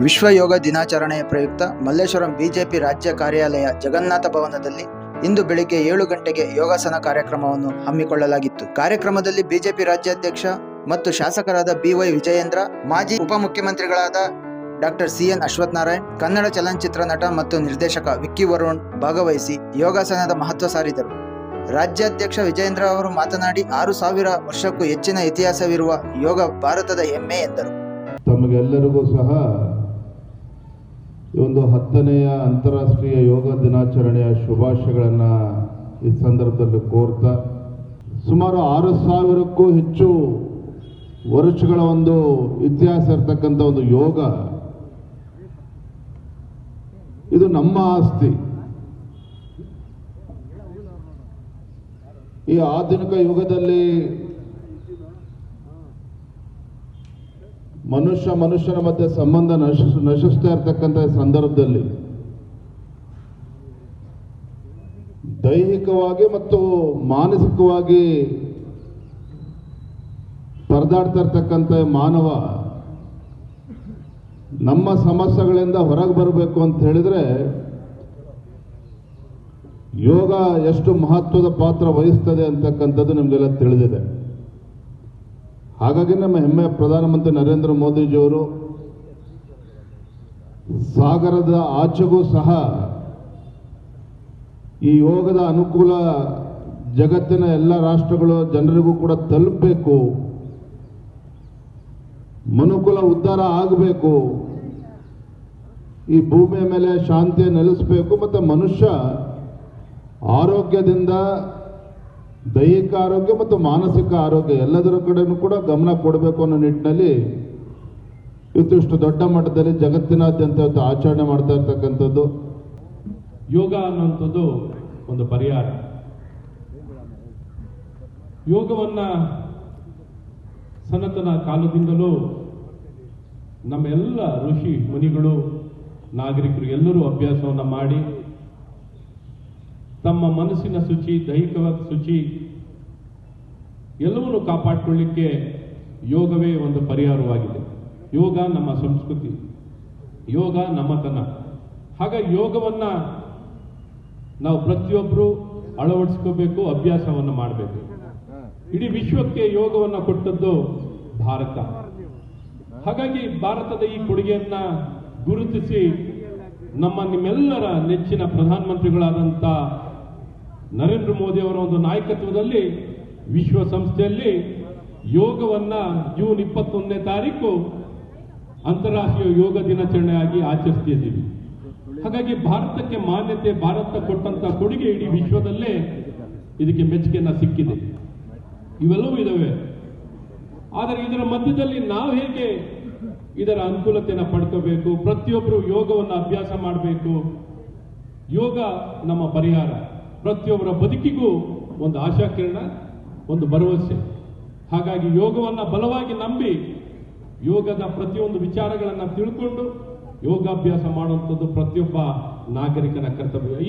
ವಿಶ್ವ ಯೋಗ ದಿನಾಚರಣೆಯ ಪ್ರಯುಕ್ತ ಮಲ್ಲೇಶ್ವರಂ ಬಿಜೆಪಿ ರಾಜ್ಯ ಕಾರ್ಯಾಲಯ ಜಗನ್ನಾಥ ಭವನದಲ್ಲಿ ಇಂದು ಬೆಳಿಗ್ಗೆ ಏಳು ಗಂಟೆಗೆ ಯೋಗಾಸನ ಕಾರ್ಯಕ್ರಮವನ್ನು ಹಮ್ಮಿಕೊಳ್ಳಲಾಗಿತ್ತು. ಕಾರ್ಯಕ್ರಮದಲ್ಲಿ ಬಿಜೆಪಿ ರಾಜ್ಯಾಧ್ಯಕ್ಷ ಮತ್ತು ಶಾಸಕರಾದ ಬಿವೈ ವಿಜಯೇಂದ್ರ, ಮಾಜಿ ಉಪಮುಖ್ಯಮಂತ್ರಿಗಳಾದ doctor C N Ashwathnarayan, Kannada ಚಲನಚಿತ್ರ ನಟ ಮತ್ತು ನಿರ್ದೇಶಕ ವಿಕ್ಕಿ ವರುಣ್ ಭಾಗವಹಿಸಿ ಯೋಗಾಸನದ ಮಹತ್ವ ಸಾರಿದರು. ರಾಜ್ಯಾಧ್ಯಕ್ಷ ವಿಜಯೇಂದ್ರ ಅವರು ಮಾತನಾಡಿ, ಆರು ಸಾವಿರ ವರ್ಷಕ್ಕೂ ಹೆಚ್ಚಿನ ಇತಿಹಾಸವಿರುವ ಯೋಗ ಭಾರತದ ಹೆಮ್ಮೆ ಎಂದರು. ತಮಗೆಲ್ಲರಿಗೂ ಸಹ ಈ ಒಂದು ಹತ್ತನೆಯ ಅಂತಾರಾಷ್ಟ್ರೀಯ ಯೋಗ ದಿನಾಚರಣೆಯ ಶುಭಾಶಯಗಳನ್ನು ಈ ಸಂದರ್ಭದಲ್ಲಿ ಕೋರ್ತಾ, ಸುಮಾರು ಆರು ಸಾವಿರಕ್ಕೂ ಹೆಚ್ಚು ವರ್ಷಗಳ ಒಂದು ಇತಿಹಾಸ ಇರತಕ್ಕಂಥ ಒಂದು ಯೋಗ. ಇದು ನಮ್ಮ ಆಸ್ತಿ. ಈ ಆಧುನಿಕ ಯುಗದಲ್ಲಿ ಮನುಷ್ಯ ಮನುಷ್ಯನ ಮಧ್ಯೆ ಸಂಬಂಧ ನಶ ನಶಿಸ್ತಾ ಇರ್ತಕ್ಕಂಥ ಸಂದರ್ಭದಲ್ಲಿ ದೈಹಿಕವಾಗಿ ಮತ್ತು ಮಾನಸಿಕವಾಗಿ ಪರದಾಡ್ತಾ ಇರ್ತಕ್ಕಂಥ ಮಾನವ ನಮ್ಮ ಸಮಸ್ಯೆಗಳಿಂದ ಹೊರಗೆ ಬರಬೇಕು ಅಂತ ಹೇಳಿದ್ರೆ ಯೋಗ ಎಷ್ಟು ಮಹತ್ವದ ಪಾತ್ರ ವಹಿಸ್ತದೆ ಅಂತಕ್ಕಂಥದ್ದು ನಿಮಗೆಲ್ಲ ತಿಳಿದಿದೆ. ಹಾಗಾಗಿ ನಮ್ಮ ಹೆಮ್ಮೆಯ ಪ್ರಧಾನಮಂತ್ರಿ ನರೇಂದ್ರ ಮೋದಿಜಿಯವರು ಸಾಗರದ ಆಚೆಗೂ ಸಹ ಈ ಯೋಗದ ಅನುಕೂಲ ಜಗತ್ತಿನ ಎಲ್ಲ ರಾಷ್ಟ್ರಗಳು ಜನರಿಗೂ ಕೂಡ ತಲುಪಬೇಕು. ಮನುಕುಲ ಉದ್ಧಾರ ಆಗಬೇಕು. ಈ ಭೂಮಿಯ ಮೇಲೆ ಶಾಂತಿ ನೆಲೆಸಬೇಕು. ಮತ್ತು ಮನುಷ್ಯ ಆರೋಗ್ಯದಿಂದ ದೈಹಿಕ ಆರೋಗ್ಯ ಮತ್ತು ಮಾನಸಿಕ ಆರೋಗ್ಯ ಎಲ್ಲದರ ಕಡೆನೂ ಕೂಡ ಗಮನ ಕೊಡಬೇಕು ಅನ್ನೋ ನಿಟ್ಟಿನಲ್ಲಿ ಇವತ್ತು ಇಷ್ಟು ದೊಡ್ಡ ಮಟ್ಟದಲ್ಲಿ ಜಗತ್ತಿನಾದ್ಯಂತ ಇವತ್ತು ಆಚರಣೆ ಮಾಡ್ತಾ ಇರ್ತಕ್ಕಂಥದ್ದು. ಯೋಗ ಅನ್ನುವಂಥದ್ದು ಒಂದು ಪರಿಹಾರ. ಯೋಗವನ್ನ ಸನತನ ಕಾಲದಿಂದಲೂ ನಮ್ಮೆಲ್ಲ ಋಷಿ ಮುನಿಗಳು, ನಾಗರಿಕರು ಎಲ್ಲರೂ ಅಭ್ಯಾಸವನ್ನು ಮಾಡಿ ತಮ್ಮ ಮನಸ್ಸಿನ ಶುಚಿ, ದೈಹಿಕವಾದ ಶುಚಿ ಎಲ್ಲವನ್ನು ಕಾಪಾಡಿಕೊಳ್ಳಿಕ್ಕೆ ಯೋಗವೇ ಒಂದು ಪರಿಹಾರವಾಗಿದೆ. ಯೋಗ ನಮ್ಮ ಸಂಸ್ಕೃತಿ. ಯೋಗ ನಮ್ಮತನ ಹಾಗಾಗಿ ಯೋಗವನ್ನ ನಾವು ಪ್ರತಿಯೊಬ್ಬರು ಅಳವಡಿಸ್ಕೋಬೇಕು, ಅಭ್ಯಾಸವನ್ನು ಮಾಡಬೇಕು. ಇಡೀ ವಿಶ್ವಕ್ಕೆ ಯೋಗವನ್ನು ಕೊಟ್ಟದ್ದು ಭಾರತ. ಹಾಗಾಗಿ ಭಾರತದ ಈ ಕೊಡುಗೆಯನ್ನ ಗುರುತಿಸಿ ನಮ್ಮ ನಿಮ್ಮೆಲ್ಲರ ನೆಚ್ಚಿನ ಪ್ರಧಾನಮಂತ್ರಿಗಳಾದಂಥ ನರೇಂದ್ರ ಮೋದಿ ಅವರ ಒಂದು ನಾಯಕತ್ವದಲ್ಲಿ ವಿಶ್ವಸಂಸ್ಥೆಯಲ್ಲಿ ಯೋಗವನ್ನ ಜೂನ್ ಇಪ್ಪತ್ತೊಂದನೇ ತಾರೀಕು ಅಂತಾರಾಷ್ಟ್ರೀಯ ಯೋಗ ದಿನಾಚರಣೆಯಾಗಿ ಆಚರಿಸ್ತಿದ್ದೀವಿ ಹಾಗಾಗಿ ಭಾರತಕ್ಕೆ ಮಾನ್ಯತೆ, ಭಾರತ ಕೊಟ್ಟಂತ ಕೊಡುಗೆ ಇಡೀ ವಿಶ್ವದಲ್ಲೇ ಇದಕ್ಕೆ ಮೆಚ್ಚುಗೆಯನ್ನ ಸಿಕ್ಕಿದೆ. ಇವೆಲ್ಲವೂ ಇದಾವೆ. ಆದರೆ ಇದರ ಮಧ್ಯದಲ್ಲಿ ನಾವು ಹೇಗೆ ಇದರ ಅನುಕೂಲತೆಯನ್ನು ಪಡ್ಕೋಬೇಕು ಪ್ರತಿಯೊಬ್ಬರು ಯೋಗವನ್ನು ಅಭ್ಯಾಸ ಮಾಡಬೇಕು, ಯೋಗ ನಮ್ಮ ಪರಿಹಾರ. ಪ್ರತಿಯೊಬ್ಬರ ಬದುಕಿಗೂ ಒಂದು ಆಶಾಕಿರಣ, ಒಂದು ಭರವಸೆ. ಹಾಗಾಗಿ ಯೋಗವನ್ನು ಬಲವಾಗಿ ನಂಬಿ ಯೋಗದ ಪ್ರತಿಯೊಂದು ವಿಚಾರಗಳನ್ನು ತಿಳ್ಕೊಂಡು ಯೋಗಾಭ್ಯಾಸ ಮಾಡುವಂಥದ್ದು ಪ್ರತಿಯೊಬ್ಬ ನಾಗರಿಕನ ಕರ್ತವ್ಯ.